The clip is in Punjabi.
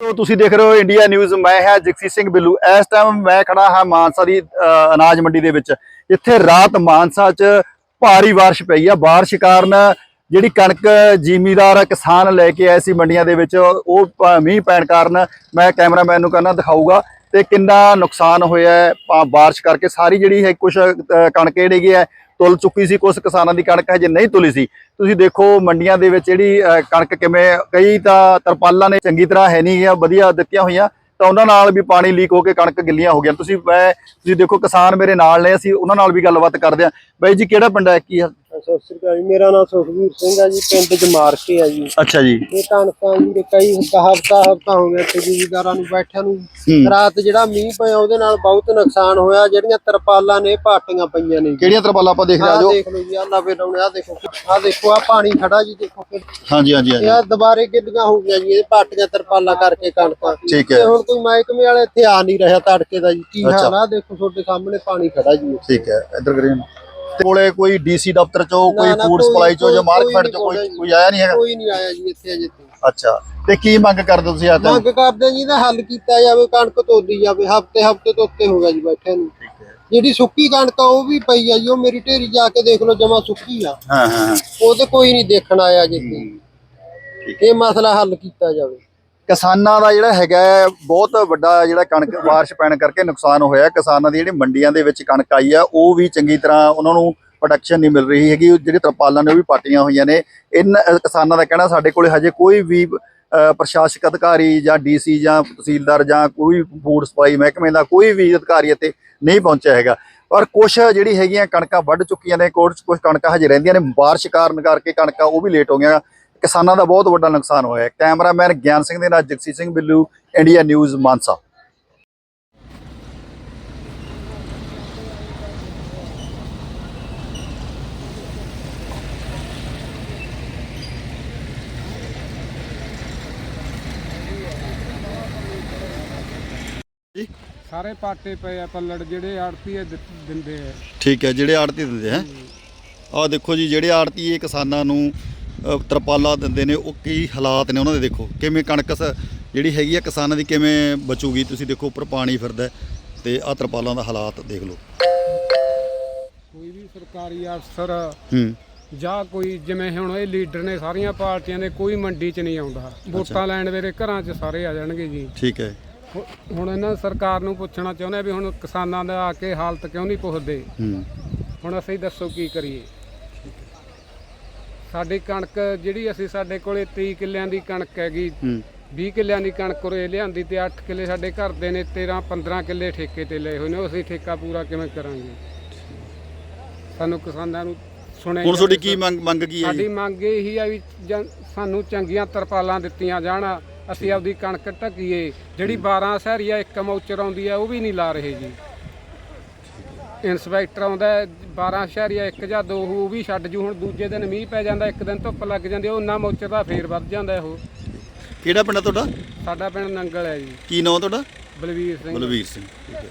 ਤੋ ਤੁਸੀਂ ਦੇਖ ਰਹੇ ਹੋ ਇੰਡੀਆ ਨਿਊਜ਼। ਮੈਂ ਹਾਂ ਜਗਸੀਤ ਸਿੰਘ ਬਿੱਲੂ। ਇਸ ਟਾਈਮ ਮੈਂ ਖੜਾ ਹਾਂ ਮਾਨਸਾ ਦੀ ਅਨਾਜ ਮੰਡੀ ਦੇ ਵਿੱਚ। ਇੱਥੇ ਰਾਤ ਮਾਨਸਾ 'ਚ ਭਾਰੀ ਬਾਰਿਸ਼ ਪਈ ਆ। ਬਾਰਿਸ਼ ਕਾਰਨ ਜਿਹੜੀ ਕਣਕ ਜ਼ਿਮੀਦਾਰ ਕਿਸਾਨ ਲੈ ਕੇ ਆਏ ਸੀ ਮੰਡੀਆਂ ਦੇ ਵਿੱਚ, ਉਹ ਮੀਂਹ ਪੈਣ ਕਾਰਨ ਮੈਂ ਕੈਮਰਾਮੈਨ ਨੂੰ ਕਹਿੰਦਾ ਦਿਖਾਊਗਾ। ਤੇ ਕਿੰਨਾ ਨੁਕਸਾਨ ਹੋਇਆ ਹੈ? ਪਾ- ਬਾਰਿਸ਼ ਕਰਕੇ ਸਾਰੀ ਜਿਹੜੀ ਹੈ ਕੁਝ ਕਣਕ ਜਿਹੜੀ ਗਈ ਹੈ, ਤੁਲ ਚੁੱਕੀ ਸੀ। ਕੁਝ ਕਿਸਾਨਾਂ ਦੀ ਕਣਕ ਹਜੇ ਨਹੀਂ ਤੁਲੀ ਸੀ। ਤੁਸੀਂ ਦੇਖੋ ਮੰਡੀਆਂ ਦੇ ਵਿੱਚ ਜਿਹੜੀ ਕਣਕ ਕਿਵੇਂ, ਕਈ ਤਾਂ ਤਰਪਾਲਾਂ ਨੇ ਚੰਗੀ ਤਰ੍ਹਾਂ ਹੈ ਨਹੀਂ ਗਿਆ ਵਧੀਆ ਦਿੱਤੀਆਂ ਹੋਈਆਂ। ਤਾਂ ਉਹਨਾਂ ਨਾਲ ਵੀ ਪਾਣੀ ਲੀਕ ਹੋ ਕੇ ਕਣਕ ਗਿੱਲੀਆਂ ਹੋ ਗਈਆਂ। ਤੁਸੀਂ, ਮੈਂ, ਤੁਸੀਂ ਦੇਖੋ ਕਿਸਾਨ ਮੇਰੇ ਨਾਲ ਨੇ, ਅਸੀਂ ਉਹਨਾਂ ਨਾਲ ਵੀ ਗੱਲਬਾਤ ਕਰਦੇ ਹਾਂ। ਬਾਈ ਜੀ, ਕਿਹੜਾ ਪਿੰਡ ਹੈ? ਕੀ ਆ ਸਤਿ ਸ੍ਰੀ ਅਕਾਲ ਜੀ। ਮੇਰਾ ਨਾਮ ਸੁਖਵੀਰ ਸਿੰਘ ਜੀ ਪਿੰਡ ਜਮਾਰਕੇ ਆ ਜੀ। ਅੱਛਾ ਜੀ। ਇਹ ਕਣਕਾਂ ਜੀ ਦੇ ਕਈ ਹਫਤਾ ਹਫਤਾ ਹਫਤਾ ਹੋ ਗਿਆ ਤੇ ਜ਼ਿਮੀਦਾਰਾਂ ਨੂੰ ਬੈਠਿਆਂ ਨੂੰ। ਹੂੰ। ਰਾਤ ਜਿਹੜਾ ਮੀਂਹ ਪਿਆ ਉਹਦੇ ਨਾਲ ਬਹੁਤ ਨੁਕਸਾਨ ਹੋਇਆ। ਜਿਹੜੀਆਂ ਤਰਪਾਲਾਂ ਨੇ ਪਾਟੀਆਂ ਪਈਆਂ ਨੇ ਜੀ। ਕਿਹੜੀਆਂ ਤਰਪਾਲਾਂ ਆਪਾਂ ਦੇਖ ਰਹੇ ਆਹ ਜੋ? ਦੇਖ ਲਓ ਜੀ ਆਹ ਦੇਖੋ। ਆਹ ਦੇਖੋ ਆ ਪਾਣੀ ਖੜਾ ਜੀ ਦੇਖੋ ਕਿ ਹਾਂਜੀ ਹਾਂਜੀ ਹਾਂਜੀ। ਇਹ ਆਹ ਦੁਬਾਰੇ ਗਿੱਲੀਆਂ ਹੋ ਗਈਆਂ ਜੀ ਇਹ ਪਾਟੀਆਂ ਤਰਪਾਲਾਂ ਕਰਕੇ ਕਣਕਾਂ। ਠੀਕ ਹੈ। ਤੇ ਹੁਣ ਕੋਈ ਮਹਿਕਮੇ ਵਾਲੇ ਇੱਥੇ ਆ ਨਹੀਂ ਰਿਹਾ ਤੜਕੇ ਦਾ ਜੀ। ਕੀ ਅੱਛਾ। ਹਾਲ ਆ? ਦੇਖੋ ਤੁਹਾਡੇ ਸਾਹਮਣੇ ਪਾਣੀ ਖੜਾ ਜੀ। ਠੀਕ ਹੈ ਇੱਧਰ ਕਰੀਏ। ਕੋਲੇ ਕੋਈ ਡੀਸੀ ਦਫ਼ਤਰ ਚੋਂ ਕੋਈ ਫੂਡ ਸਪਲਾਈ ਚੋਂ ਜਾਂ ਮਾਰਕੀਟ ਚੋਂ ਕੋਈ ਕੋਈ ਆਇਆ ਨਹੀਂ ਹੈਗਾ? ਕੋਈ ਨਹੀਂ ਆਇਆ ਜੀ ਇੱਥੇ ਅਜੇ ਤੱਕ। ਅੱਛਾ ਤੇ ਕੀ ਮੰਗ ਕਰਦੇ ਤੁਸੀਂ ਆ ਤਾਂ ਮੰਗ ਕਰਦੇ ਜੀ ਦਾ ਹੱਲ ਕੀਤਾ ਜਾਵੇ ਕਣਕ ਤੋਲੀ ਜਾਵੇ ਹਫ਼ਤੇ ਹਫ਼ਤੇ ਤੋਂ ਉੱਤੇ ਹੋ ਗਿਆ ਜੀ ਬੈਠੇ ਨੂੰ। ਜਿਹੜੀ ਸੁੱਕੀ ਕਣਕ ਆ ਉਹ ਵੀ ਪਈ ਆ ਜੀ ਉਹ ਮੇਰੀ ਢੇਰੀ ਜਾ ਕੇ ਦੇਖ ਲਓ ਜਮਾ ਸੁੱਕੀ ਆ। ਹਾਂ ਹਾਂ ਹਾਂ। ਉਹ ਤੇ ਕੋਈ ਨਹੀਂ ਦੇਖਣ ਆਇਆ ਜਿੱਥੇ ਇਹ ਮਸਲਾ ਹੱਲ ਕੀਤਾ ਜਾਵੇ। ਕਿਸਾਨਾਂ ਦਾ ਜਿਹੜਾ ਹੈਗਾ ਬਹੁਤ ਵੱਡਾ ਜਿਹੜਾ ਕਣਕ ਬਾਰਿਸ਼ ਪੈਣ ਕਰਕੇ ਨੁਕਸਾਨ ਹੋਇਆ ਕਿਸਾਨਾਂ ਦੀ ਜਿਹੜੀ ਮੰਡੀਆਂ ਦੇ ਵਿੱਚ ਕਣਕ ਆਈ ਆ ਉਹ ਵੀ ਚੰਗੀ ਤਰ੍ਹਾਂ ਉਹਨਾਂ ਨੂੰ ਪ੍ਰੋਡਕਸ਼ਨ ਨਹੀਂ ਮਿਲ ਰਹੀ ਹੈਗੀ। ਉਹ ਜਿਹੜੀ ਤਰਪਾਲਾਂ ਨੇ, ਉਹ ਵੀ ਪਾਟੀਆਂ ਹੋਈਆਂ ਨੇ। ਇਨ ਕਿਸਾਨਾਂ ਦਾ ਕਹਿਣਾ ਸਾਡੇ ਕੋਲੇ ਹਜੇ ਕੋਈ ਵੀ ਪ੍ਰਸ਼ਾਸਕ ਅਧਿਕਾਰੀ ਜਾਂ ਡੀਸੀ ਜਾਂ ਤਹਿਸੀਲਦਾਰ ਜਾਂ ਕੋਈ ਫੂਡ ਸਪਲਾਈ ਮਹਿਕਮੇ ਦਾ ਕੋਈ ਵੀ ਅਧਿਕਾਰੀ ਇੱਥੇ ਨਹੀਂ ਪਹੁੰਚਿਆ ਹੈਗਾ। ਪਰ ਕੁਛ ਜਿਹੜੀ ਹੈਗੀਆਂ ਕਣਕਾਂ ਵੱਢ ਚੁੱਕੀਆਂ ਨੇ ਕੁਝ ਕੁਝ ਕਣਕਾਂ ਹਜੇ ਰਹਿੰਦੀਆਂ ਨੇ। ਬਾਰਿਸ਼ ਕਾਰਨ ਕਰਕੇ ਕਣਕਾਂ ਉਹ ਵੀ ਲੇਟ ਹੋ ਗਈਆਂ। ਕਿਸਾਨਾਂ ਦਾ ਬਹੁਤ ਵੱਡਾ ਨੁਕਸਾਨ ਹੋਇਆ ਹੈ। ਕੈਮਰਾਮੈਨ ਗਿਆਨ ਸਿੰਘ ਦੇ ਨਾਲ ਜਗਸੀਰ ਸਿੰਘ ਬਿੱਲੂ ਇੰਡੀਆ ਨਿਊਜ਼ ਮਾਨਸਾ। ਸਾਰੇ ਪਾਟੇ ਪਏ ਆ ਪੱਲੜ ਜਿਹੜੇ ਆੜਤੀ ਦਿੰਦੇ ਆ। ਠੀਕ ਹੈ ਜਿਹੜੇ ਆੜਤੀ ਦਿੰਦੇ ਹੈ। ਆਹ ਦੇਖੋ ਜੀ ਜਿਹੜੇ ਆੜਤੀ ਇਹ ਕਿਸਾਨਾਂ ਨੂੰ ਤਰਪਾਲਾਂ ਦਿੰਦੇ ਨੇ ਉਹ ਕੀ ਹਾਲਾਤ ਨੇ ਉਹਨਾਂ ਦੇ ਦੇਖੋ। ਕਿਵੇਂ ਕਣਕ ਜਿਹੜੀ ਹੈਗੀ ਆ ਕਿਸਾਨਾਂ ਦੀ ਕਿਵੇਂ ਬਚੂਗੀ? ਤੁਸੀਂ ਦੇਖੋ ਉੱਪਰ ਪਾਣੀ ਫਿਰਦਾ ਤੇ ਆਹ ਤਰਪਾਲਾਂ ਦਾ ਹਾਲਾਤ ਦੇਖ ਲਓ। ਕੋਈ ਵੀ ਸਰਕਾਰੀ ਅਫਸਰ ਹੂੰ। ਜਾਂ ਕੋਈ ਜਿਵੇਂ ਹੁਣ ਇਹ ਲੀਡਰ ਨੇ ਸਾਰੀਆਂ ਪਾਰਟੀਆਂ ਦੇ ਕੋਈ ਮੰਡੀ 'ਚ ਨਹੀਂ ਆਉਂਦਾ। ਵੋਟਾਂ ਲੈਣ ਵੇਲੇ ਘਰਾਂ 'ਚ ਸਾਰੇ ਆ ਜਾਣਗੇ ਜੀ। ਠੀਕ ਹੈ। ਹੁ- ਹੁਣ ਇਹਨਾਂ ਸਰਕਾਰ ਨੂੰ ਪੁੱਛਣਾ ਚਾਹੁੰਦੇ ਆ ਵੀ ਹੁਣ ਕਿਸਾਨਾਂ ਦਾ ਆ ਕੇ ਹਾਲਤ ਕਿਉਂ ਨਹੀਂ ਪੁੱਛਦੇ? ਹੂੰ। ਹੁਣ ਅਸੀਂ ਦੱਸੋ ਕੀ ਕਰੀਏ? ਸਾਡੀ ਕਣਕ ਜਿਹੜੀ ਅਸੀਂ ਸਾਡੇ ਕੋਲੇ 23 ਕਿੱਲਿਆਂ ਦੀ ਕਣਕ ਹੈਗੀ ਹੂੰ। 20 ਕਿੱਲਿਆਂ ਦੀ ਕਣਕ ਉਰੇ ਲਿਆਂਦੀ ਤੇ 8 ਕਿੱਲੇ ਸਾਡੇ ਘਰ ਦੇ ਨੇ 13 15 ਕਿੱਲੇ ਠੇਕੇ ਤੇ ਲਏ ਹੋਏ ਨੇ ਅਸੀਂ ਠੇਕਾ ਪੂਰਾ ਕਿਵੇਂ ਕਰਾਂਗੇ? ਸਾਨੂੰ ਕਿਸਾਨਾਂ ਨੂੰ ਸੁਣਿਆ ਹੁਣ ਤੁਹਾਡੀ ਕੀ ਮੰਗ ਮੰਗ ਕੀ ਹੈ ਸਾਡੀ ਮੰਗ ਇਹੀ ਆ ਵੀ ਸਾਨੂੰ ਚੰਗੀਆਂ ਤਰਪਾਲਾਂ ਦਿੱਤੀਆਂ ਜਾਣ ਅਸੀਂ ਆਪਦੀ ਕਣਕ ਢੱਕੀਏ। ਜਿਹੜੀ 12 ਸਹਿਰੀਆ ਇੱਕ ਮੌਚਰ ਆਉਂਦੀ ਆ ਉਹ ਵੀ ਨਹੀਂ ਲਾ ਰਹੇ ਜੀ। ਇਨਸਪੈਕਟਰ ਆਉਂਦਾ ਹੈ, 12 ਸ਼ਹਿਰੀਆ ਇੱਕ ਜਾਂ ਦੋ ਉਹ ਵੀ ਛੱਡ ਜੂ ਹੁਣ ਦੂਜੇ ਦਿਨ ਮੀਂਹ ਪੈ ਜਾਂਦਾ ਇੱਕ ਦਿਨ ਧੁੱਪ ਲੱਗ ਜਾਂਦੀ ਉਹ ਨਾ ਮੌਚਰ ਦਾ ਫੇਰ ਵੱਧ ਜਾਂਦਾ ਉਹ ਕਿਹੜਾ ਪਿੰਡ ਹੈ ਤੁਹਾਡਾ? ਸਾਡਾ ਪਿੰਡ ਨੰਗਲ ਹੈ ਜੀ। ਕੀ ਨਾਮ ਤੁਹਾਡਾ? ਬਲਵੀਰ ਸਿੰਘ। ਬਲਵੀਰ ਸਿੰਘ ਠੀਕ ਹੈ।